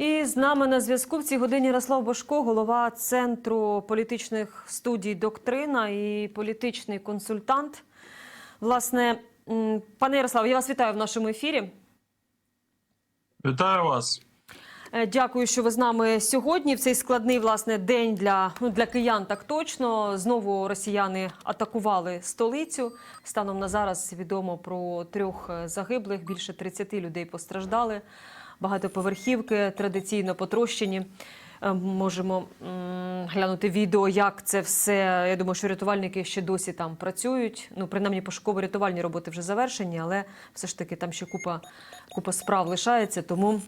І з нами на зв'язку в цій годині Ярослав Бошко, голова Центру політичних студій Доктрина і політичний консультант. Власне, пане Ярослав, я вас вітаю в нашому ефірі. Вітаю вас. Е, Дякую, що ви з нами сьогодні. В цей складний власне день для, ну, для киян. Так точно знову росіяни атакували столицю. Станом на зараз відомо про трьох е, загиблих. Більше 30 людей постраждали. Багатоповерхівки традиційно потрощені. Е, Можемо глянути відео, як це все. Я думаю, що рятувальники ще досі там працюють. Ну, принаймні, пошуково-рятувальні роботи вже завершені, але все ж таки там ще купа, купа справ лишається. Тому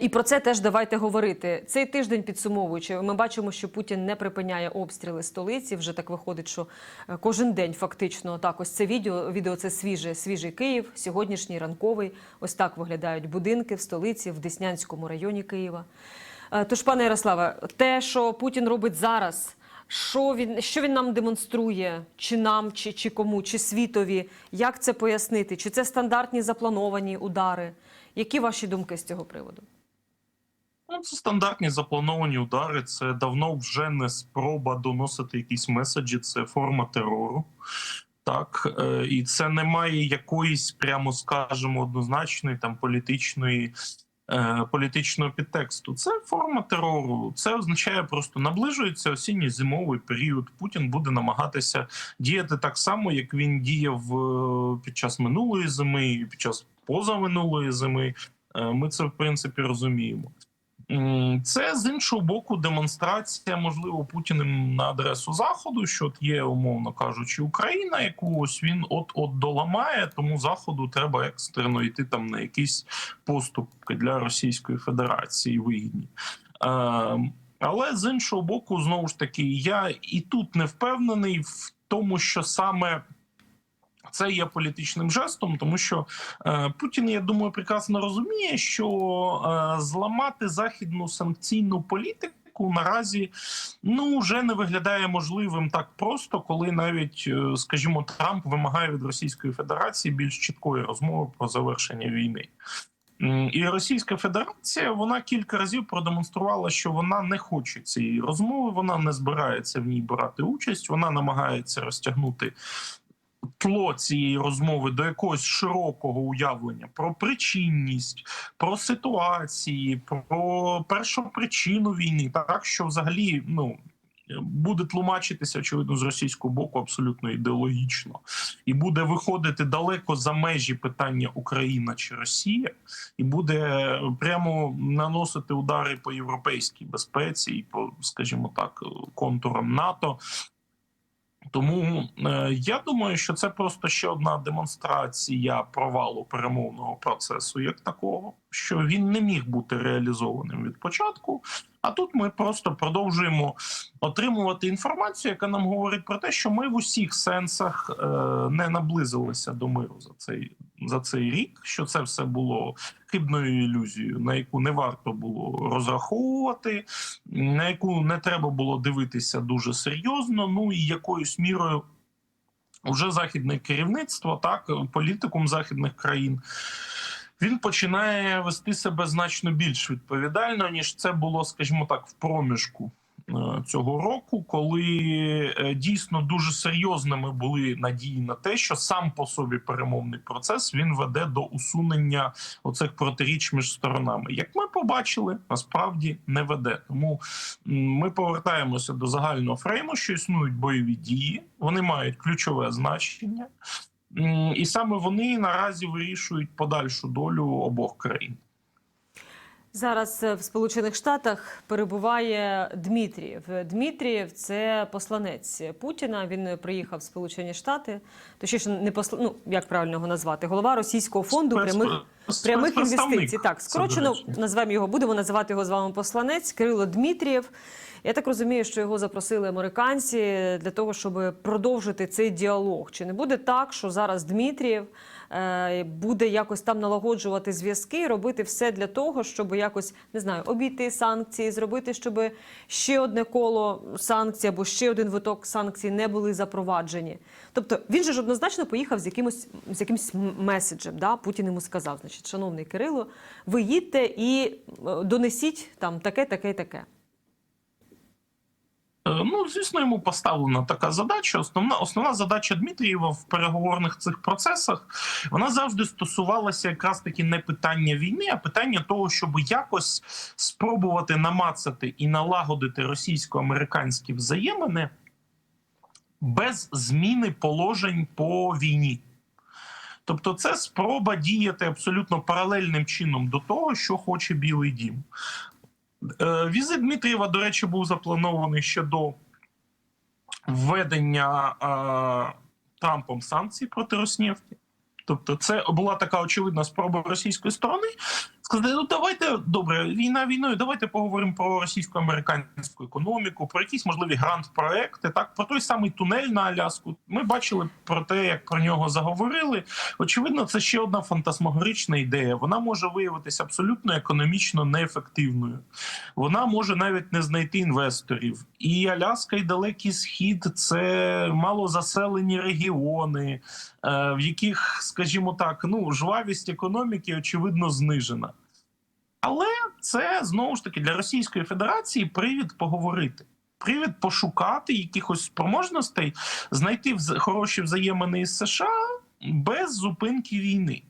І про це теж давайте говорити. Цей тиждень підсумовуючи, ми бачимо, що Путін не припиняє обстріли столиці. Вже так виходить, що е, кожен день фактично так. Ось це відео. Відео це свіже, свіжий Київ, сьогоднішній ранковий. Ось так виглядають будинки в столиці в Деснянському районі Києва. Е, Тож, пане Ярославе, те, що Путін робить зараз. Що він що він нам демонструє, чи нам, чи, чи кому, чи світові? Як це пояснити? Чи це стандартні заплановані удари? Які ваші думки з цього приводу? Ну, це стандартні заплановані удари. Це давно вже не спроба доносити якісь меседжі, це форма терору. Так, е, і це не має якоїсь, прямо скажемо, однозначної там політичної. е, Політичного підтексту це форма терору. Це означає просто наближується осінньо зимовий період. Путін буде намагатися діяти так само, як він діяв е, під час минулої зими, під час позаминулої зими. Е, Ми це в принципі розуміємо. Це з іншого боку демонстрація, можливо, Путіним на адресу Заходу, що от є, умовно кажучи, Україна, яку ось він от-от доламає, тому Заходу треба екстрено йти там на якісь поступки для Російської Федерації вигідні. Е, але з іншого боку, знову ж таки, я і тут не впевнений в тому, що саме. Це є політичним жестом, тому що е, Путін, я думаю, прекрасно розуміє, що е, зламати західну санкційну політику наразі ну вже не виглядає можливим так просто, коли навіть, е, скажімо, Трамп вимагає від Російської Федерації більш чіткої розмови про завершення війни. І Російська Федерація вона кілька разів продемонструвала, що вона не хоче цієї розмови, вона не збирається в ній брати участь, вона намагається розтягнути тло цієї розмови до якогось широкого уявлення про причинність, про ситуації, про першу причину війни, так що взагалі ну. Буде тлумачитися, очевидно, з російського боку абсолютно ідеологічно, і буде виходити далеко за межі питання Україна чи Росія, і буде прямо наносити удари по європейській безпеці і по, скажімо так, контурам НАТО. Тому е, я думаю, що це просто ще одна демонстрація провалу перемовного процесу, як такого, що він не міг бути реалізованим від початку. А тут ми просто продовжуємо отримувати інформацію, яка нам говорить про те, що ми в усіх сенсах е, не наблизилися до миру за цей за цей рік. Що це все було хибною ілюзією, на яку не варто було розраховувати, на яку не треба було дивитися дуже серйозно. Ну і якоюсь мірою. Вже західне керівництво, так політикум західних країн, він починає вести себе значно більш відповідально ніж це було, скажімо так, в проміжку е, цього року, коли е, дійсно дуже серйозними були надії на те, що сам по собі перемовний процес він веде до усунення оцих протиріч між сторонами. Як ми побачили, насправді не веде. Тому ми повертаємося до загального фрейму, що існують бойові дії, вони мають ключове значення. І саме вони наразі вирішують подальшу долю обох країн. Зараз е, в Сполучених Штатах перебуває Дмитрієв. Дмитрієв це посланець Путіна. Він приїхав в Сполучені Штати. Точніше, не посла... ну, як правильно його назвати, голова російського фонду Спец- прямих прямих інвестицій. Так, скорочено назвемо його, будемо називати його з вами посланець Кирило Дмитрієв. Я так розумію, що його запросили американці для того, щоб продовжити цей діалог. Чи не буде так, що зараз Дмитрієв е, буде якось там налагоджувати зв'язки, робити все для того, щоб якось не знаю, обійти санкції, зробити, щоб ще одне коло санкцій або ще один виток санкцій не були запроваджені. Тобто він же ж однозначно поїхав з якимось з якимось меседжем. Да? Путін йому сказав: значить, шановний Кирило, ви їдьте і е, донесіть там таке, таке, таке. Е, Ну, звісно, йому поставлена така задача. Основна основна задача Дмитрієва в переговорних цих процесах вона завжди стосувалася якраз таки не питання війни, а питання того, щоб якось спробувати намацати і налагодити російсько-американські взаємини без зміни положень по війні. Тобто, це спроба діяти абсолютно паралельним чином до того, що хоче Білий Дім. Е, Візит Дмитрієва, до речі, був запланований ще до введення е, Трампом санкцій проти Роснефті. Тобто, це була така очевидна спроба російської сторони сказати: ну давайте добре, війна війною. Давайте поговоримо про російсько-американську економіку, про якісь можливі грант-проекти. Так, про той самий тунель на Аляску. Ми бачили про те, як про нього заговорили. Очевидно, це ще одна фантасмагорична ідея. Вона може виявитися абсолютно економічно неефективною. Вона може навіть не знайти інвесторів. І Аляска, і Далекий Схід це малозаселені регіони, е, в яких, скажімо так, ну жвавість економіки очевидно знижена. Але це знову ж таки для Російської Федерації привід поговорити. Привід пошукати якихось спроможностей, знайти хороші взаємини із США без зупинки війни.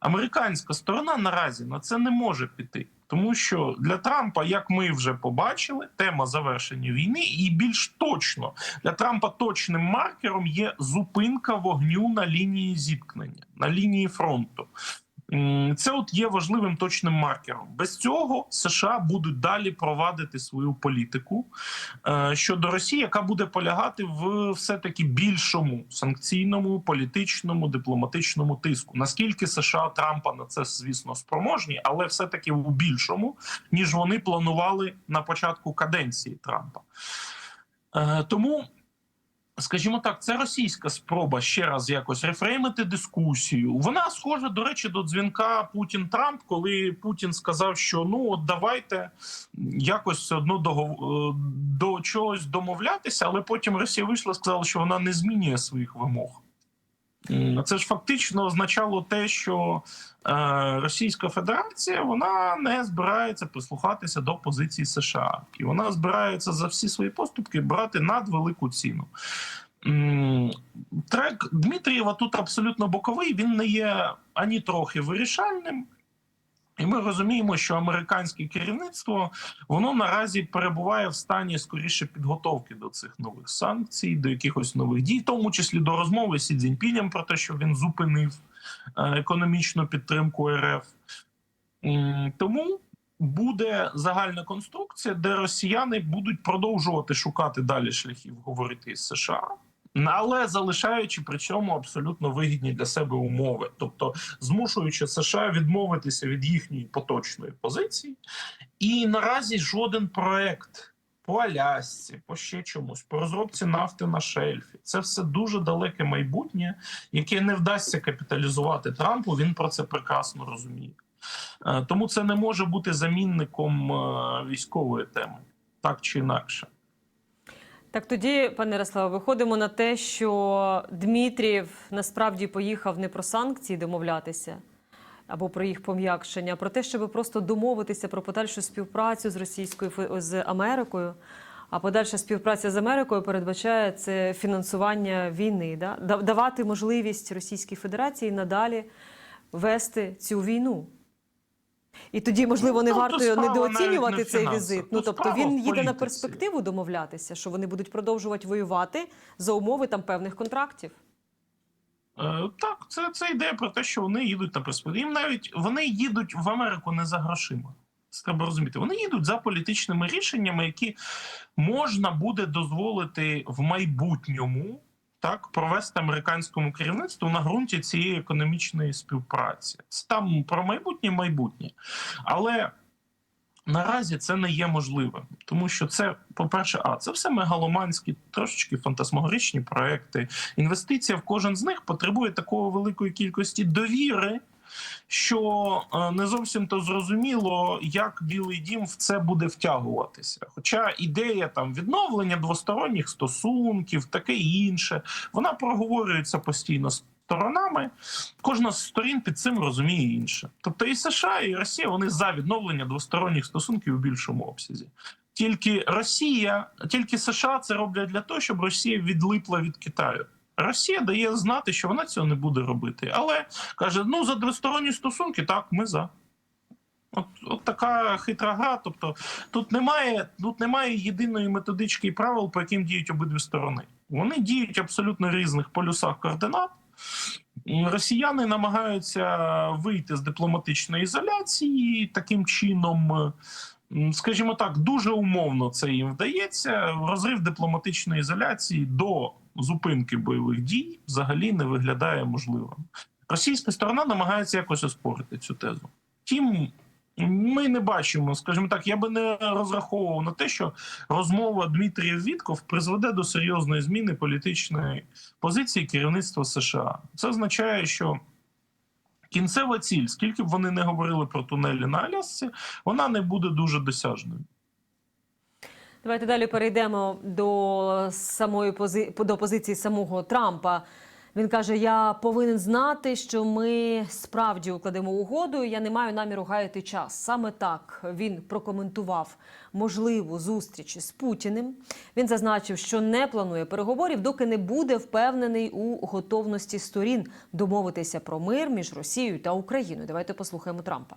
Американська сторона наразі на це не може піти, тому що для Трампа, як ми вже побачили, тема завершення війни, і більш точно для Трампа точним маркером є зупинка вогню на лінії зіткнення, на лінії фронту. Це от є важливим точним маркером. Без цього США будуть далі провадити свою політику е, щодо Росії, яка буде полягати в все таки більшому санкційному, політичному, дипломатичному тиску. Наскільки США Трампа на це, звісно, спроможні, але все таки у більшому, ніж вони планували на початку каденції Трампа. Е, Тому скажімо так, це російська спроба ще раз якось рефреймити дискусію. Вона схожа, до речі, до дзвінка Путін-Трамп, коли Путін сказав, що ну от давайте якось все одно до, до чогось домовлятися, але потім Росія вийшла сказала, що вона не змінює своїх вимог. Це ж фактично означало те, що е, Російська Федерація вона не збирається прислухатися до позиції США, і вона збирається за всі свої поступки брати надвелику ціну. Трек Дмитрієва тут абсолютно боковий. Він не є ані трохи вирішальним. І ми розуміємо, що американське керівництво воно наразі перебуває в стані скоріше підготовки до цих нових санкцій, до якихось нових дій, в тому числі до розмови з Сі Цзіньпінем про те, що він зупинив е, економічну підтримку РФ. Тому буде загальна конструкція, де росіяни будуть продовжувати шукати далі шляхів говорити із США. Але залишаючи при цьому абсолютно вигідні для себе умови, тобто змушуючи США відмовитися від їхньої поточної позиції, і наразі жоден проект по Алясці, по ще чомусь, по розробці нафти на шельфі, це все дуже далеке майбутнє, яке не вдасться капіталізувати Трампу. Він про це прекрасно розуміє. Е, Тому це не може бути замінником е, військової теми, так чи інакше. Так тоді, пане Ярославе, виходимо на те, що Дмитрієв насправді поїхав не про санкції домовлятися або про їх пом'якшення, а про те, щоб просто домовитися про подальшу співпрацю з Російською з Америкою. А подальша співпраця з Америкою передбачає це фінансування війни? Да- давати можливість Російській Федерації надалі вести цю війну. І тоді, можливо, не Ну, варто справа недооцінювати не цей візит. Ну тобто він їде на перспективу домовлятися, що вони будуть продовжувати воювати за умови там певних контрактів. Е, Так, це, це ідея про те, що вони їдуть на перспективу. Їм навіть вони їдуть в Америку не за грошима. Це треба розуміти. Вони їдуть за політичними рішеннями, які можна буде дозволити в майбутньому так провести американському керівництву на ґрунті цієї економічної співпраці. Це там про майбутнє майбутнє. Але Наразі це не є можливим, тому що це, по-перше, а це все мегаломанські, трошечки фантасмагоричні проекти. Інвестиція в кожен з них потребує такої великої кількості довіри, що е, не зовсім то зрозуміло, як Білий Дім в це буде втягуватися. Хоча ідея там відновлення двосторонніх стосунків, таке інше, вона проговорюється постійно сторонами. Кожна з сторін під цим розуміє інше. Тобто і США, і Росія вони за відновлення двосторонніх стосунків у більшому обсязі. Тільки Росія, тільки США це роблять для того, щоб Росія відлипла від Китаю. Росія дає знати, що вона цього не буде робити, але каже: ну за двосторонні стосунки, так, ми за. От, от така хитра гра. Тобто тут немає, тут немає єдиної методички і правил, по яким діють обидві сторони. Вони діють абсолютно різних полюсах координат. Росіяни намагаються вийти з дипломатичної ізоляції таким чином, скажімо так, дуже умовно це їм вдається. Розрив дипломатичної ізоляції до зупинки бойових дій взагалі не виглядає можливим. Російська сторона намагається якось оспорити цю тезу. Втім, ми не бачимо, скажімо так, я би не розраховував на те, що розмова Дмитрія Вітков призведе до серйозної зміни політичної позиції керівництва США. Це означає, що кінцева ціль, скільки б вони не говорили про тунелі на Алясці, вона не буде дуже досяжною. Давайте далі перейдемо до самої пози... до позиції самого Трампа. Він каже: Я повинен знати, що ми справді укладемо угоду. Я не маю наміру гаяти час. Саме так він прокоментував можливу зустріч з Путіним. Він зазначив, що не планує переговорів, доки не буде впевнений у готовності сторін домовитися про мир між Росією та Україною. Давайте послухаємо Трампа.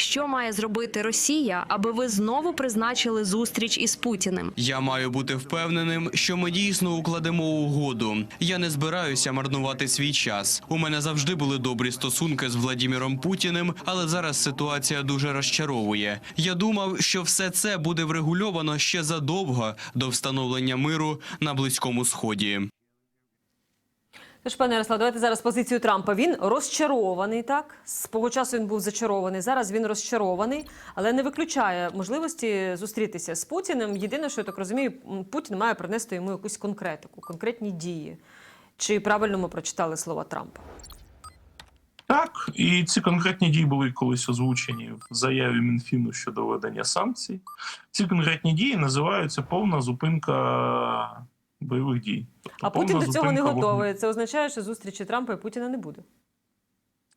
Що має зробити Росія, аби ви знову призначили зустріч із Путіним? Я маю бути впевненим, що ми дійсно укладемо угоду. Я не збираюся марнувати свій час. У мене завжди були добрі стосунки з Владіміром Путіним, але зараз ситуація дуже розчаровує. Я думав, що все це буде врегульовано ще задовго до встановлення миру на близькому сході. Тож, пане Ярослав, давайте зараз позицію Трампа. Він розчарований, так? Свого часу він був зачарований. Зараз він розчарований, але не виключає можливості зустрітися з Путіним. Єдине, що я так розумію, Путін має принести йому якусь конкретику, конкретні дії. Чи правильно ми прочитали слова Трампа? Так, і ці конкретні дії були колись озвучені в заяві Мінфіну щодо введення санкцій. Ці конкретні дії називаються повна зупинка бойових дій. Тобто А Путін до цього не вогню. готовий. Це означає, що зустрічі Трампа і Путіна не буде.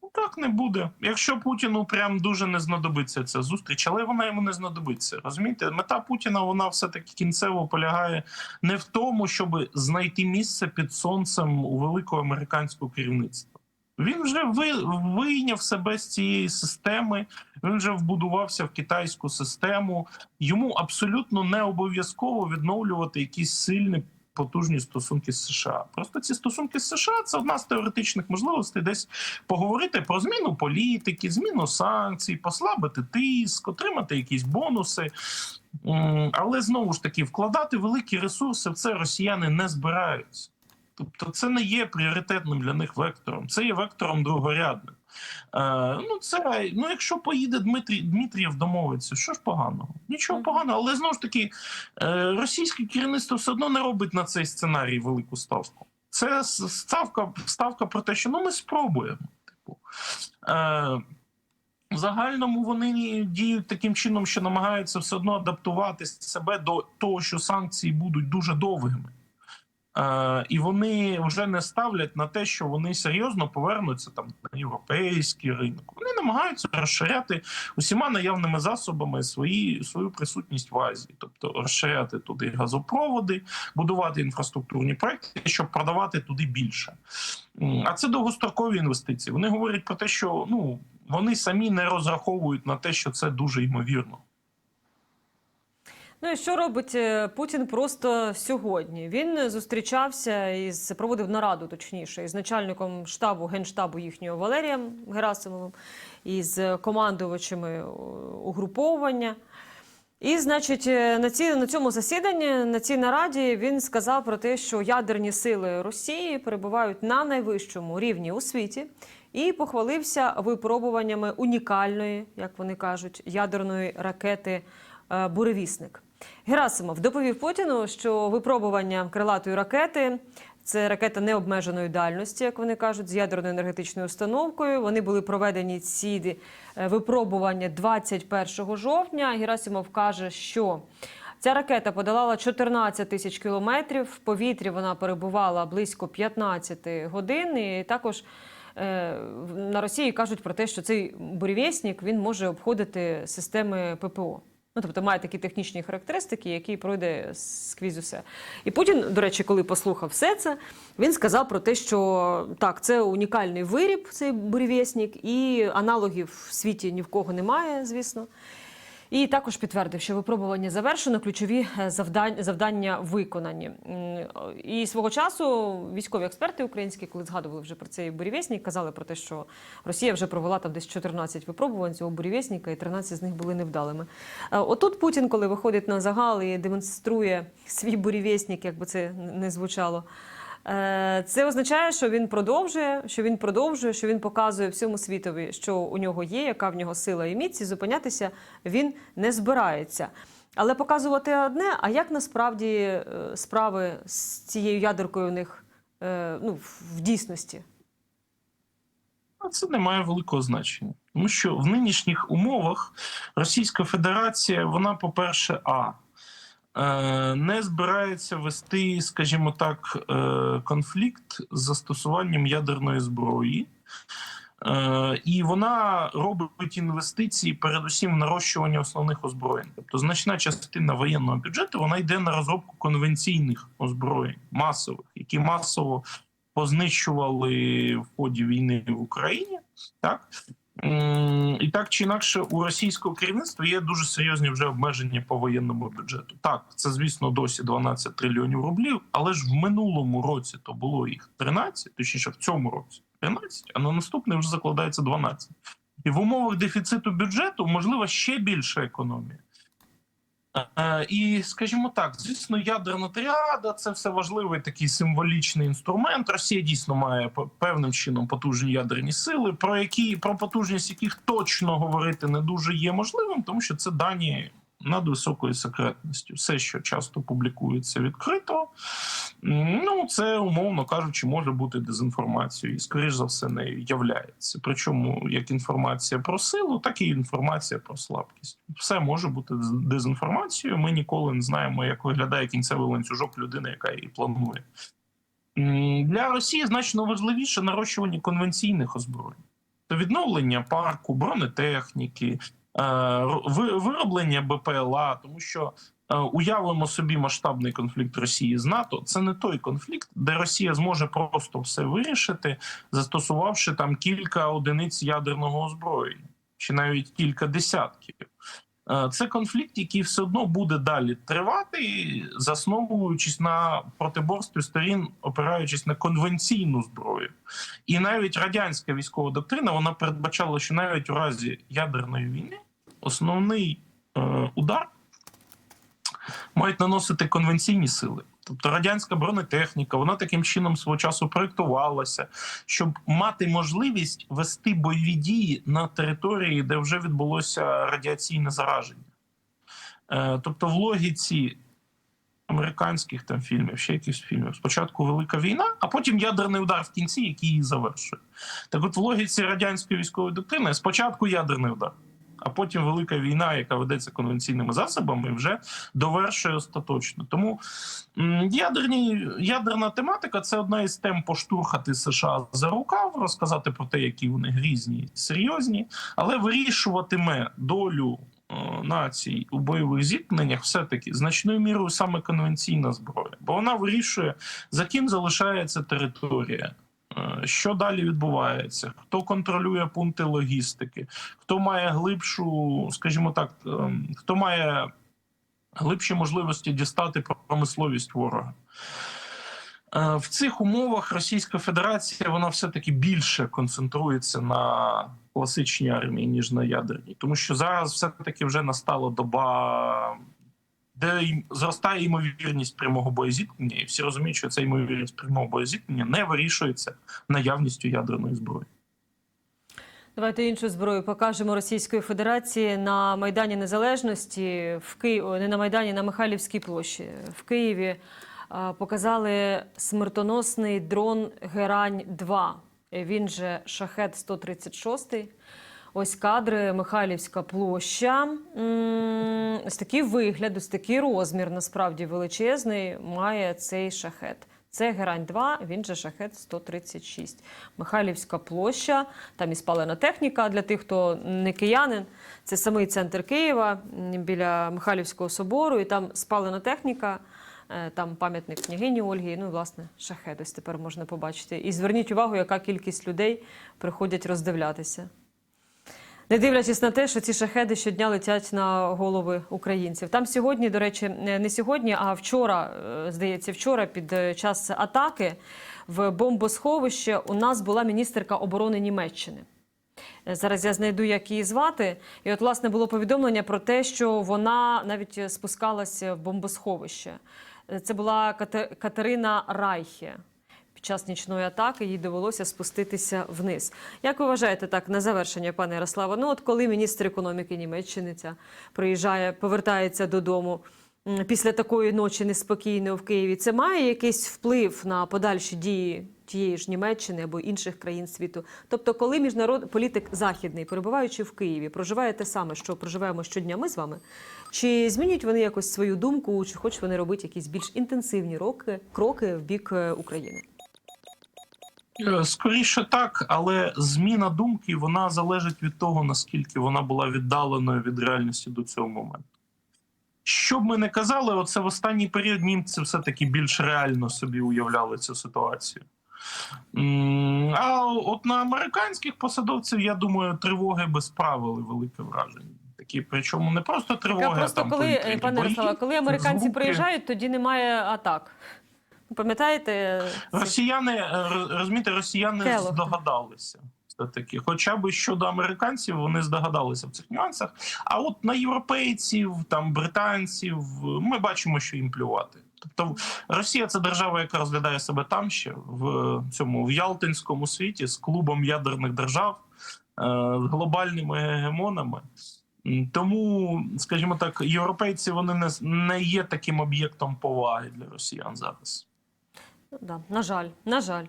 Ну, Так не буде. Якщо Путіну прям дуже не знадобиться ця зустріч, але вона йому не знадобиться. Розумієте, мета Путіна вона все таки кінцево полягає не в тому, щоб знайти місце під сонцем у великого американського керівництва. Він вже ви, вийняв себе з цієї системи. Він вже вбудувався в китайську систему. Йому абсолютно не обов'язково відновлювати якісь сильні потужні стосунки з США. Просто ці стосунки з США це одна з теоретичних можливостей десь поговорити про зміну політики, зміну санкцій, послабити тиск, отримати якісь бонуси. Але знову ж таки, вкладати великі ресурси в це росіяни не збираються. Тобто, це не є пріоритетним для них вектором, це є вектором другорядним. Е, ну, це, ну, якщо поїде Дмитрій Дмитрієв домовиться, що ж поганого? Нічого поганого, але знову ж таки, е, російське керівництво все одно не робить на цей сценарій велику ставку. Це ставка, ставка про те, що ну ми спробуємо. Типу. Е, в загальному вони діють таким чином, що намагаються все одно адаптувати себе до того, що санкції будуть дуже довгими. Е, і вони вже не ставлять на те, що вони серйозно повернуться там на європейський ринок. Вони намагаються розширяти усіма наявними засобами свої, свою присутність в Азії, тобто розширяти туди газопроводи, будувати інфраструктурні проекти, щоб продавати туди більше. А це довгострокові інвестиції. Вони говорять про те, що ну вони самі не розраховують на те, що це дуже ймовірно. Ну і що робить е, Путін просто сьогодні? Він зустрічався із проводив нараду, точніше, із начальником штабу генштабу їхнього Валерієм Герасимовим, із командувачами о, угруповання. І, значить, е, на ці на цьому засіданні, на цій нараді, він сказав про те, що ядерні сили Росії перебувають на найвищому рівні у світі, і похвалився випробуваннями унікальної, як вони кажуть, ядерної ракети е, Буревісник. Герасимов доповів Путіну, що випробування крилатої ракети це ракета необмеженої дальності, як вони кажуть, з ядерною енергетичною установкою. Вони були проведені ці е, випробування 21 жовтня. Герасимов каже, що ця ракета подолала 14 тисяч кілометрів. В повітрі вона перебувала близько 15 годин. І також е, на Росії кажуть про те, що цей бурєвєснік він може обходити системи ППО. Ну, тобто має такі технічні характеристики, які пройде скрізь усе. І Путін, до речі, коли послухав все це, він сказав про те, що так, це унікальний виріб, цей бурєвєснік, і аналогів в світі ні в кого немає, звісно. І також підтвердив, що випробування завершено, ключові е, завдань- завдання виконані. І свого часу військові експерти українські, коли згадували вже про цей бурєвєснік, казали про те, що Росія вже провела там десь 14 випробувань цього бурєвєсніка, і 13 з них були невдалими. Е, Отут Путін, коли виходить на загал і демонструє свій бурєвєснік, як би це не звучало. Е, Це означає, що він продовжує, що він продовжує, що він показує всьому світові, що у нього є, яка в нього сила і міць, і зупинятися він не збирається. Але показувати одне, а як насправді е, справи з цією ядеркою у них е, ну, в дійсності? Це не має великого значення, тому що в нинішніх умовах Російська Федерація, вона, по-перше, а не збирається вести, скажімо так, е, конфлікт з застосуванням ядерної зброї. Е, І вона робить інвестиції передусім в нарощування основних озброєнь. Тобто значна частина воєнного бюджету вона йде на розробку конвенційних озброєнь, масових, які масово познищували в ході війни в Україні. Так і так чи інакше, у російського керівництва є дуже серйозні вже обмеження по воєнному бюджету. Так, це звісно досі 12 трильйонів рублів, але ж в минулому році то було їх 13, точніше в цьому році 13, а на наступний вже закладається 12. І в умовах дефіциту бюджету можлива ще більша економія. Е, І скажімо так, звісно, ядерна тріада це все важливий такий символічний інструмент. Росія дійсно має певним чином потужні ядерні сили, про які про потужність яких точно говорити не дуже є можливим, тому що це дані над високою секретністю. Все, що часто публікується відкрито, ну це умовно кажучи, може бути дезінформацією, і скоріш за все нею являється. Причому як інформація про силу, так і інформація про слабкість. Все може бути дезінформацією. Ми ніколи не знаємо, як виглядає кінцевий ланцюжок людини, яка її планує. Для Росії значно важливіше нарощування конвенційних озброєнь. Це відновлення парку, бронетехніки, е, вироблення БПЛА, тому що уявимо собі масштабний конфлікт Росії з НАТО. Це не той конфлікт, де Росія зможе просто все вирішити, застосувавши там кілька одиниць ядерного озброєння, чи навіть кілька десятків. Е, Це конфлікт, який все одно буде далі тривати, засновуючись на протиборстві сторін, опираючись на конвенційну зброю. І навіть радянська військова доктрина вона передбачала, що навіть у разі ядерної війни основний е, удар мають наносити конвенційні сили. Тобто радянська бронетехніка, вона таким чином свого часу проєктувалася, щоб мати можливість вести бойові дії на території, де вже відбулося радіаційне зараження. Е, тобто, в логіці американських там фільмів, ще якихось фільмів, спочатку велика війна, а потім ядерний удар в кінці, який її завершує. Так от в логіці радянської військової доктрини спочатку ядерний удар. А потім велика війна, яка ведеться конвенційними засобами, вже довершує остаточно. Тому ядерні, ядерна тематика це одна із тем поштурхати США за рукав, розказати про те, які вони грізні, серйозні, але вирішуватиме долю е, націй у бойових зіткненнях все-таки значною мірою саме конвенційна зброя, бо вона вирішує, за ким залишається територія. Е, Що далі відбувається? Хто контролює пункти логістики? Хто має глибшу, скажімо так, ем, хто має глибші можливості дістати промисловість ворога? Е, В цих умовах Російська Федерація вона все-таки більше концентрується на класичній армії, ніж на ядерній, тому що зараз все-таки вже настала доба, де зростає ймовірність прямого боєзіткнення, і всі розуміють, що ця ймовірність прямого боєзіткнення не вирішується наявністю ядерної зброї. Давайте іншу зброю покажемо Російської Федерації на Майдані Незалежності в Києві, не на Майдані, на Михайлівській площі в Києві. Показали смертоносний дрон Герань 2 Він же Шахет 136 Ось кадри Михайлівська площа. Ось такий вигляд, ось такий розмір, насправді величезний, має цей шахет. Це Герань 2, він же шахет 136. Михайлівська площа, там і спалена техніка для тих, хто не киянин. Це самий центр Києва біля Михайлівського собору, і там спалена техніка. е, Там пам'ятник княгині Ольги, ну і власне шахет ось тепер можна побачити. І зверніть увагу, яка кількість людей приходять роздивлятися. Не дивлячись на те, що ці шахеди щодня летять на голови українців. Там сьогодні, до речі, не сьогодні, а вчора, е, здається, вчора під е, час атаки в бомбосховище у нас була міністерка оборони Німеччини. Е, Зараз я знайду, як її звати. І от, власне, було повідомлення про те, що вона навіть спускалася в бомбосховище. Це була Катерина Райхе. Під час нічної атаки їй довелося спуститися вниз. Як ви вважаєте так на завершення, пане Ярославе? Ну, от коли міністр економіки Німеччини ця приїжджає, повертається додому після такої ночі неспокійної в Києві, це має якийсь вплив на подальші дії тієї ж Німеччини або інших країн світу? Тобто, коли міжнарод політик західний, перебуваючи в Києві, проживає те саме, що проживаємо щодня ми з вами, чи змінюють вони якось свою думку, чи хочуть вони робити якісь більш інтенсивні роки, кроки в бік е, України? Е, Скоріше так, але зміна думки вона залежить від того, наскільки вона була віддаленою від реальності до цього моменту. Що б ми не казали, оце в останній період німці все-таки більш реально собі уявляли цю ситуацію. А от на американських посадовців, я думаю, тривоги би справили велике враження. Такі, причому не просто тривоги, а просто там коли, повітряні е, пане коли американці звуки. приїжджають, тоді немає атак. Пам'ятаєте? Росіяни е, розумієте, росіяни Келох. здогадалися. Все таки, хоча б щодо американців, вони здогадалися в цих нюансах. А от на європейців, там британців, ми бачимо, що їм плювати. Тобто, Росія це держава, яка розглядає себе там ще в цьому в Ялтинському світі з клубом ядерних держав, е, з глобальними гегемонами. Тому, скажімо так, європейці вони не, не є таким об'єктом поваги для росіян зараз. Ну, Да, на жаль, на жаль.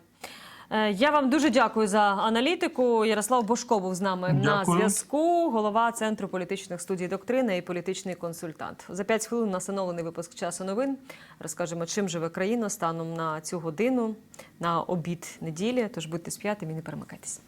Е, Я вам дуже дякую за аналітику. Ярослав Бошко був з нами на зв'язку. Голова центру політичних студій доктрина і політичний консультант. За 5 хвилин настановлений випуск часу новин. Розкажемо, чим живе країна станом на цю годину на обід неділі. Тож будьте сп'ятим і не перемикайтесь.